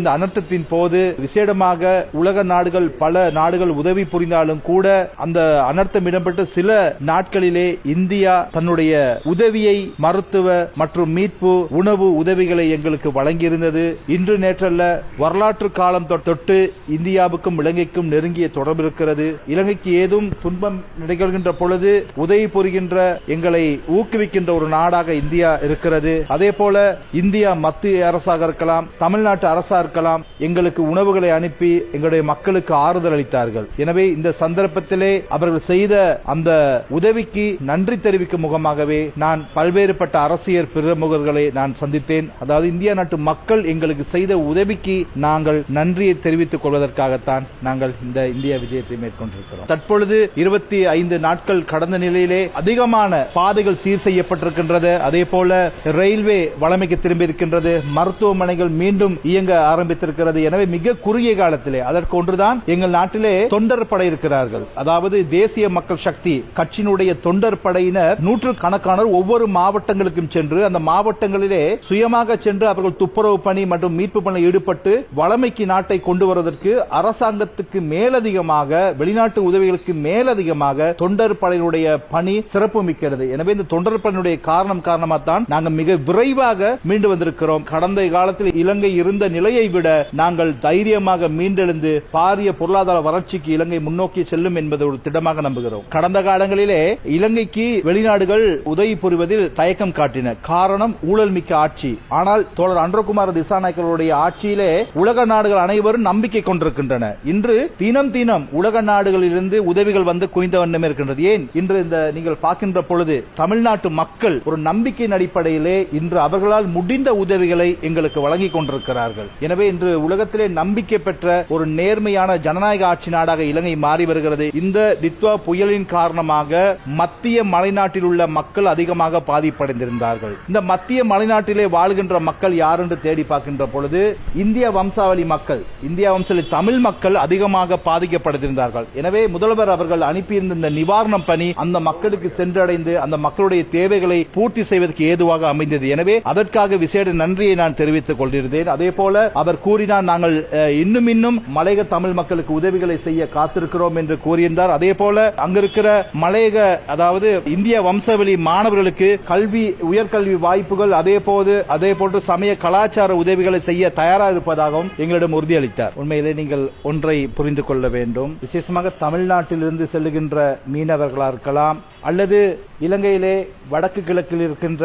இந்த அனர்த்தத்தின் போது விசேடமாக உலக நாடுகள் பல நாடுகள் உதவி புரிந்தாலும் கூட அந்த அனர்த்தம் இடம்பெற்ற சில நாட்களிலே இந்தியா தன்னுடைய உதவியை மருத்துவ மற்றும் மீட்பு உணவு உதவிகளை எங்களுக்கு வழங்கியிருந்தது. இன்று நேற்றல்ல வரலாற்று காலம் தொட்டு இந்தியாவுக்கும் இலங்கைக்கும் நெருங்கிய தொடர்பு இருக்கிறது. இலங்கைக்கு ஏதும் துன்பம் நிகழ்கின்ற பொழுது உதவி புரிகின்ற எங்களை ஊக்குவிக்கின்ற ஒரு நாடாக இந்தியா இருக்கிறது. அதே போல இந்தியா மத்திய அரசாக இருக்கலாம் தமிழ்நாட்டு அரசாக பார்க்கலாம். எங்களுக்கு உணவுகளை அனுப்பி எங்களுடைய மக்களுக்கு ஆறுதல் அளித்தார்கள். எனவே இந்த சந்தர்ப்பத்திலே அவர்கள் செய்த அந்த உதவிக்கு நன்றி தெரிவிக்கும் முகமாகவே நான் பல்வேறுபட்ட அரசியல் பிரமுகர்களை நான் சந்தித்தேன். அதாவது இந்திய நாட்டு மக்கள் எங்களுக்கு செய்த உதவிக்கு நாங்கள் நன்றியை தெரிவித்துக் கொள்வதற்காகத்தான் நாங்கள் இந்த இந்திய விஜயத்தை மேற்கொண்டிருக்கிறோம். தற்பொழுது இருபத்தி ஐந்து நாட்கள் கடந்த நிலையிலே அதிகமான பாதைகள் சீர் செய்யப்பட்டிருக்கின்றது. அதே போல ரயில்வே வளமைக்கு திரும்பி இருக்கின்றது மருத்துவமனைகள் மீண்டும் இயங்க ஆரம்பித்திருக்கிறது. எனவே மிக குறுகிய காலத்திலே அதற்கு ஒன்றுதான் எங்கள் நாட்டிலே தொண்டர் படை இருக்கிறார்கள். அதாவது தேசிய மக்கள் சக்தி கட்சியினுடைய தொண்டர் படையினர் நூற்று கணக்கானோர் ஒவ்வொரு மாவட்டங்களுக்கும் சென்று அந்த மாவட்டங்களிலே சுயமாக சென்று அவர்கள் துப்புரவு பணி மற்றும் மீட்பு பணி ஈடுபட்டு வளமைக்கு நாட்டை கொண்டு வருவதற்கு அரசாங்கத்துக்கு மேலதிகமாக வெளிநாட்டு உதவிகளுக்கு மேலதிகமாக தொண்டர் படையினுடைய பணி சிறப்பு மிக்கிறது எனவே இந்த தொண்டர் படையினுடைய காரணம் காரணமாக தான் நாங்கள் மிக விரைவாக மீண்டு வந்திருக்கிறோம். கடந்த காலத்தில் இலங்கை இருந்த நிலையை விட நாங்கள் தைரியமாக மீண்டெழுந்து பாரிய பொருளாதார வளர்ச்சிக்கு இலங்கை முன்னோக்கி செல்லும் என்பது ஒரு திட்டமாக நம்புகிறோம். கடந்த காலங்களிலே இலங்கைக்கு வெளிநாடுகள் உதவி புரிவதில் தயக்கம் காட்டின காரணம் ஊழல் மிக்க ஆட்சி. ஆனால் தோழர் அன்றகுமார் திசாநாயக்கருடைய ஆட்சியிலே உலக நாடுகள் அனைவரும் நம்பிக்கை கொண்டிருக்கின்றன. இன்று தினம் தினம் உலக நாடுகளிலிருந்து உதவிகள் வந்து குவிந்த வண்ணமே இருக்கின்றது. ஏன்? இன்று இந்த நீங்கள் பார்க்கின்ற பொழுது தமிழ்நாட்டு மக்கள் ஒரு நம்பிக்கையின் அடிப்படையிலே இன்று அவர்களால் முடிந்த உதவிகளை எங்களுக்கு வழங்கிக் கொண்டிருக்கிறார்கள். எனவே எனவே இன்று உலகத்திலே நம்பிக்கை பெற்ற ஒரு நேர்மையான ஜனநாயக ஆட்சி நாடாக இலங்கை மாறி வருகிறது. இந்த டித்வா புயலின் காரணமாக மத்திய மலைநாட்டில் உள்ள மக்கள் அதிகமாக பாதிப்படைந்திருந்தார்கள். இந்த மத்திய மலைநாட்டிலே வாழ்கின்ற மக்கள் யார் என்று தேடி பார்க்கின்ற பொழுது இந்திய வம்சாவளி மக்கள் இந்திய வம்சாவளி தமிழ் மக்கள் அதிகமாக பாதிக்கப்பட்டிருந்தார்கள். எனவே முதல்வர் அவர்கள் அனுப்பியிருந்த இந்த நிவாரணம் பணி அந்த மக்களுக்கு சென்றடைந்து அந்த மக்களுடைய தேவைகளை பூர்த்தி செய்வதற்கு ஏதுவாக அமைந்தது. எனவே அதற்காக விசேட நன்றியை நான் தெரிவித்துக் கொண்டிருந்தேன் அதே போல அவர் கூறினார் நாங்கள் இன்னும் இன்னும் மலையக தமிழ் மக்களுக்கு உதவிகளை செய்ய காத்திருக்கிறோம் என்று கூறியிருந்தார். அதே போல அங்கிருக்கிற மலையக அதாவது இந்திய வம்சவெளி மாணவர்களுக்கு கல்வி உயர்கல்வி வாய்ப்புகள் அதே போது அதே போன்று சமய கலாச்சார உதவிகளை செய்ய தயாராக இருப்பதாகவும் எங்களிடம் உறுதியளித்தார். உண்மையிலே நீங்கள் ஒன்றை புரிந்து கொள்ள வேண்டும். விசேஷமாக தமிழ்நாட்டிலிருந்து செல்லுகின்ற மீனவர்களா இருக்கலாம் அல்லது இலங்கையிலே வடக்கு கிழக்கில் இருக்கின்ற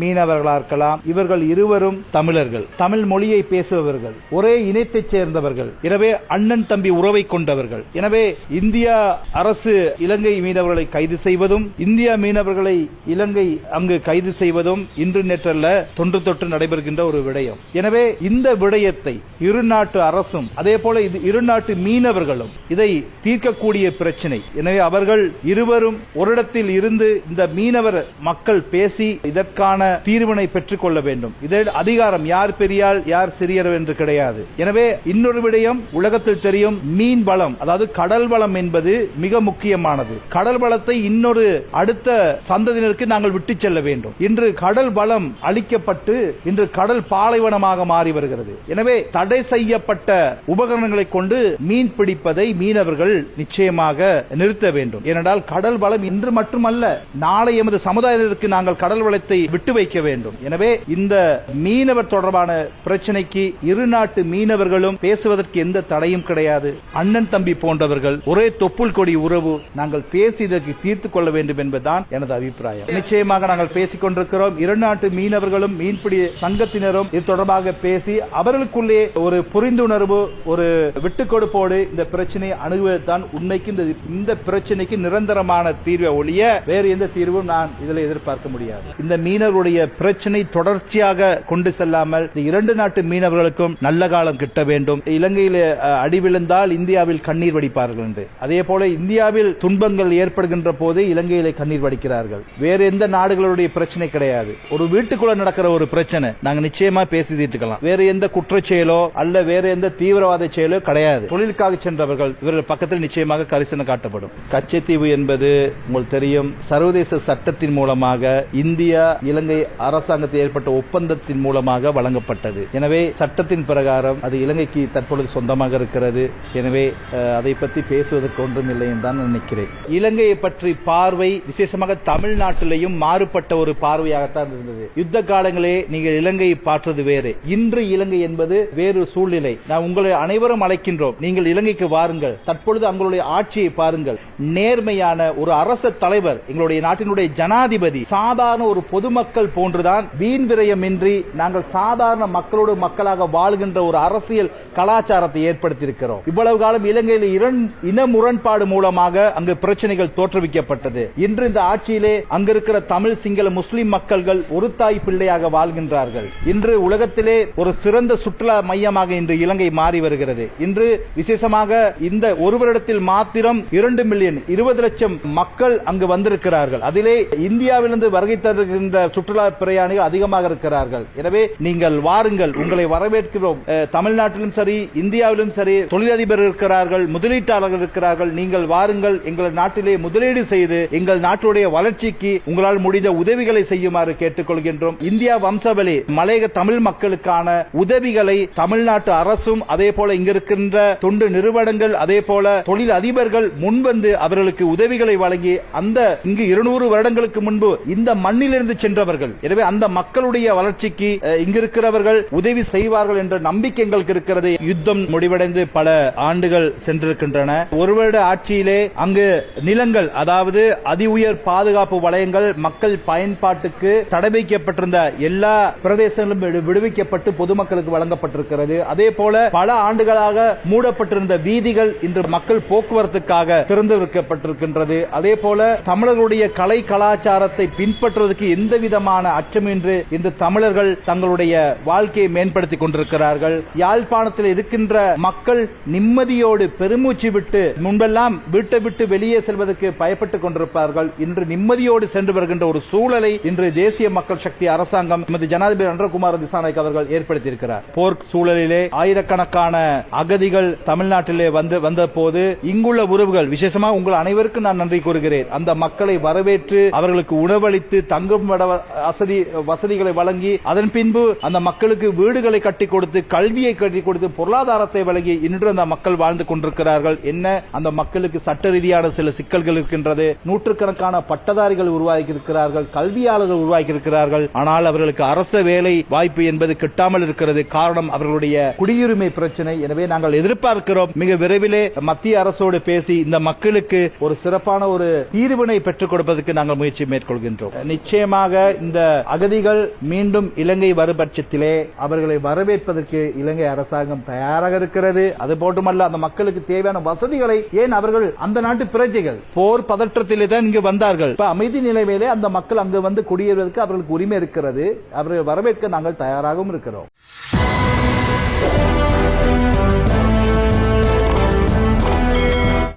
மீனவர்களா இருக்கலாம் இவர்கள் இருவரும் தமிழர்கள். தமிழ் மொழியை பேசுபவர்கள். ஒரே இனத்தைச் சேர்ந்தவர்கள். எனவே அண்ணன் தம்பி உறவை கொண்டவர்கள். எனவே இந்தியா அரசு இலங்கை மீனவர்களை கைது செய்வதும் இந்தியா மீனவர்களை இலங்கை அங்கு கைது செய்வதும் இன்று நேற்றல்ல தொன்று தொற்று நடைபெறுகின்ற ஒரு விடயம். எனவே இந்த விடயத்தை இரு நாட்டு அரசும் அதே போல இது இரு நாட்டு மீனவர்களும் இதை தீர்க்கக்கூடிய பிரச்சனை. எனவே அவர்கள் இருவரும் ஒரு இடத்தில் இருந்து இந்த மீனவர் மக்கள் பேசி இதற்கான தீர்வினை பெற்றுக் கொள்ள வேண்டும். இதில் அதிகாரம் யார் பெரியால் யார் சிறியர் என்று கிடையாது. எனவே இன்னொரு விடயம் உலகத்தில் தெரியும் மீன் வளம் அதாவது கடல் வளம் என்பது மிக முக்கியமானது. கடல் வளத்தை இன்னொரு அடுத்த சந்ததியினருக்கு நாங்கள் விட்டுச் செல்ல வேண்டும். இன்று கடல் வளம் அளிக்கப்பட்டு இன்று கடல் பாலைவனமாக மாறி வருகிறது. எனவே தடை செய்யப்பட்ட உபகரணங்களை கொண்டு மீன் பிடிப்பதை மீனவர்கள் நிச்சயமாக நிறுத்த வேண்டும். ஏனென்றால் கடல் வளம் இன்று மட்டும் மட்டுமல்ல நாளை எமது சமுதாயத்திற்கு நாங்கள் கடல் வளத்தை விட்டு வைக்க வேண்டும். எனவே இந்த மீனவர் தொடர்பான பிரச்சனைக்கு இரு நாட்டு மீனவர்களும் பேசுவதற்கு எந்த தடையும் கிடையாது. அண்ணன் தம்பி போன்றவர்கள் ஒரே தொப்புள் கொடி உறவு நாங்கள் பேசி இதற்கு தீர்த்துக் கொள்ள வேண்டும் என்பதுதான் எனது அபிப்பிராயம். நிச்சயமாக நாங்கள் பேசிக் கொண்டிருக்கிறோம். இரு நாட்டு மீனவர்களும் மீன்பிடி சங்கத்தினரும் இது தொடர்பாக பேசி அவர்களுக்குள்ளே ஒரு புரிந்துணர்வு ஒரு விட்டுக் கொடுப்போடு இந்த பிரச்சனையை அணுகுவதுதான் உண்மைக்கு இந்த இந்த பிரச்சனைக்கு நிரந்தரமான தீர்வை ஒழிய வேறு எந்த தீர்வும் நான் இதில் எதிர்பார்க்க முடியாது. இந்த மீனவருடைய பிரச்சனை தொடர்ச்சியாக கொண்டு செல்லாமல் இந்த இரண்டு நாட்டு மீனவர்களுக்கும் நல்ல காலம் கிட்ட வேண்டும். இலங்கையில் அடிவிழுந்தால் அடி விழுந்தால் இந்தியாவில் கண்ணீர் வடிப்பார்கள் என்று. அதே போல இந்தியாவில் துன்பங்கள் ஏற்படுகின்ற போது இலங்கையிலே கண்ணீர் வடிக்கிறார்கள். வேறு எந்த நாடுகளுடைய பிரச்சனை கிடையாது. ஒரு வீட்டுக்குள்ள நடக்கிற ஒரு பிரச்சனை நாங்க நிச்சயமா பேசி தீர்த்துக்கலாம். வேறு எந்த குற்றச்செயலோ அல்ல வேறு எந்த தீவிரவாத செயலோ கிடையாது. தொழிலுக்காக சென்றவர்கள் இவர்கள் பக்கத்தில் நிச்சயமாக கரிசனம் காட்டப்படும். கச்சத்தீவு என்பது உங்களுக்கு தெரியும். சர்வதேச சட்டத்தின் மூலமாக இந்தியா இலங்கை அரசாங்கத்தில் ஏற்பட்ட ஒப்பந்தத்தின் மூலமாக வழங்கப்பட்டது. எனவே சட்டத்தின் பிரகாரம் அது இலங்கைக்கு தற்பொழுது சொந்தமாக இருக்கிறது. எனவே அதை பற்றி பேசுவதற்கு ஒன்றும் இல்லை என்று தான் நினைக்கிறேன். இலங்கையை பற்றி பார்வை விசேஷமாக தமிழ்நாட்டிலேயும் மாறுபட்ட ஒரு பார்வையாகத்தான் இருந்தது. யுத்த காலங்களே நீங்கள் இலங்கையை பார்த்தது வேறு. இன்று இலங்கை என்பது வேறு சூழ்நிலை. நான் உங்களை அனைவரும் அழைக்கின்றோம். நீங்கள் இலங்கைக்கு வாருங்கள். தற்பொழுது அவங்களுடைய ஆட்சியை பாருங்கள். நேர்மையான ஒரு அரச தலைவர் எங்களுடைய நாட்டினுடைய ஜனாதிபதி சாதாரண ஒரு பொதுமக்கள் போன்றுதான் வீண் விரயமின்றி நாங்கள் சாதாரண மக்களோடு மக்களாக வாழ்கின்ற ஒரு அரசியல் கலாச்சாரத்தை ஏற்படுத்தியிருக்கிறோம். இவ்வளவு காலம் இலங்கையில் இன முரண்பாடு மூலமாக அங்கு பிரச்சனைகள் தோற்றுவிக்கப்பட்டது. இன்று இந்த ஆட்சியிலே அங்கிருக்கிற தமிழ் சிங்கள முஸ்லிம் மக்கள்கள் ஒரு தாய் பிள்ளையாக வாழ்கின்றார்கள். இன்று உலகத்திலே ஒரு சிறந்த சுற்றுலா மையமாக இன்று இலங்கை மாறி வருகிறது. இன்று விசேஷமாக இந்த ஒரு வருடத்தில் மாத்திரம் இரண்டு மில்லியன் இருபது லட்சம் மக்கள் அங்கு வந்திருக்கிறார்கள். அதிலே இந்தியாவிலிருந்து வருகை தருகின்ற சுற்றுலா பிரயாணிகள் அதிகமாக இருக்கிறார்கள். எனவே நீங்கள் வாருங்கள். உங்களை வரவேற்கிறோம். தமிழ்நாட்டிலும் சரி இந்தியாவிலும் சரி தொழிலதிபர் இருக்கிறார்கள் முதலீட்டாளர்கள் இருக்கிறார்கள். நீங்கள் வாருங்கள். எங்கள் நாட்டிலே முதலீடு செய்து எங்கள் நாட்டுடைய வளர்ச்சிக்கு உங்களால் முடிந்த உதவிகளை செய்யுமாறு கேட்டுக்கொள்கின்றோம். இந்தியா வம்சவழி மலையக தமிழ் மக்களுக்கான உதவிகளை தமிழ்நாட்டு அரசும் அதே போல இங்க இருக்கின்ற தொண்டு நிறுவனங்கள் அதே போல தொழில் அதிபர்கள் முன்வந்து அவர்களுக்கு உதவிகளை வழங்கி அந்த இங்கு இருநூறு வருடங்களுக்கு முன்பு இந்த மண்ணிலிருந்து சென்றவர்கள். எனவே அந்த மக்களுடைய வளர்ச்சிக்கு இங்கிருக்கிறவர்கள் உதவி செய்வார்கள் என்ற நம்பிக்கை எங்களுக்கு இருக்கிறது. யுத்தம் முடிவடைந்து பல ஆண்டுகள் சென்றிருக்கின்றன. ஒரு வருட ஆட்சியிலே அங்கு நிலங்கள் அதாவது அதி உயர் பாதுகாப்பு வலயங்கள் மக்கள் பயன்பாட்டுக்கு தடை வைக்கப்பட்டிருந்த எல்லா பிரதேசங்களும் விடு- விடுவிக்கப்பட்டு பொதுமக்களுக்கு வழங்கப்பட்டிருக்கிறது. அதே போல பல ஆண்டுகளாக மூடப்பட்டிருந்த வீதிகள் இன்று மக்கள் போக்குவரத்துக்காக திறந்து வைக்கப்பட்டிருக்கின்றது. அதே போல தமிழர்களுடைய கலை கலாச்சாரத்தை பின்பற்றுவதற்கு எந்த விதமான அச்சமின்றி இன்று தமிழர்கள் தங்களுடைய வாழ்க்கையை மேம்படுத்திக் கொண்டிருக்கிறார்கள். யாழ்ப்பாணத்தில் இருக்கின்ற மக்கள் நிம்மதியோடு பெருமூச்சு விட்டு முன்பெல்லாம் வீட்டை விட்டு வெளியே செல்வதற்கு பயப்பட்டுக் கொண்டிருப்பார்கள். இன்று நிம்மதியோடு சென்று வருகின்ற ஒரு சூழலை இன்று தேசிய மக்கள் சக்தி அரசாங்கம் எமது ஜனாதிபதி அன்றகுமார் திசாநாயக் அவர்கள் ஏற்படுத்தியிருக்கிறார். போர் சூழலிலே ஆயிரக்கணக்கான அகதிகள் தமிழ்நாட்டிலே வந்து வந்த போது இங்குள்ள உறவுகள் விசேஷமா உங்கள் அனைவருக்கும் நான் நன்றி கூறுகிறேன். அந்த மக்களை வரவேற்று அவர்களுக்கு உணவளித்து தங்கும் வசதி வசதிகளை வழங்கி அதன் பின்பு அந்த மக்களுக்கு வீடுகளை கட்டி கொடுத்து கல்வியை கட்டி கொடுத்து பொருளாதாரத்தை வழங்கி இன்று அந்த மக்கள் வாழ்ந்து கொண்டிருக்கிறார்கள். என்ன? அந்த மக்களுக்கு சட்ட ரீதியான சில சிக்கல்கள் இருக்கின்றது. நூற்றுக்கணக்கான பட்டதாரிகள் உருவாக்கி இருக்கிறார்கள் கல்வியாளர்கள் உருவாக்கி இருக்கிறார்கள் ஆனால் அவர்களுக்கு அரச வேலை வாய்ப்பு என்பது கிட்டாமல் இருக்கிறது. காரணம் அவர்களுடைய குடியுரிமை பிரச்சனை. எனவே நாங்கள் எதிர்பார்க்கிறோம். மிக விரைவிலே மத்திய அரசோடு பேசி இந்த மக்களுக்கு ஒரு சிறப்பான ஒரு தீர்வினை பெற்றுக் கொடுப்பதற்கு நாங்கள் முயற்சி மேற்கொள்கின்றோம். நிச்சயமாக இந்த அகதிகள் மீண்டும் இலங்கை வரும் பட்சத்திலே அவர்களை வரவேற்பதற்கு இலங்கை அரசாங்கம் தயாராக இருக்கிறது. அது போட்டுமல்ல அந்த மக்களுக்கு தேவையான வசதிகளை ஏன் அவர்கள் அந்த நாட்டு பிரஜைகள் போர் பதற்றத்திலே தான் இங்கு வந்தார்கள்? இப்ப அமைதி நிலைமையிலே அந்த மக்கள் அங்கு வந்து குடியேறுவதற்கு அவர்களுக்கு உரிமை இருக்கிறது. அவர்களை வரவேற்க நாங்கள் தயாராகவும் இருக்கிறோம்.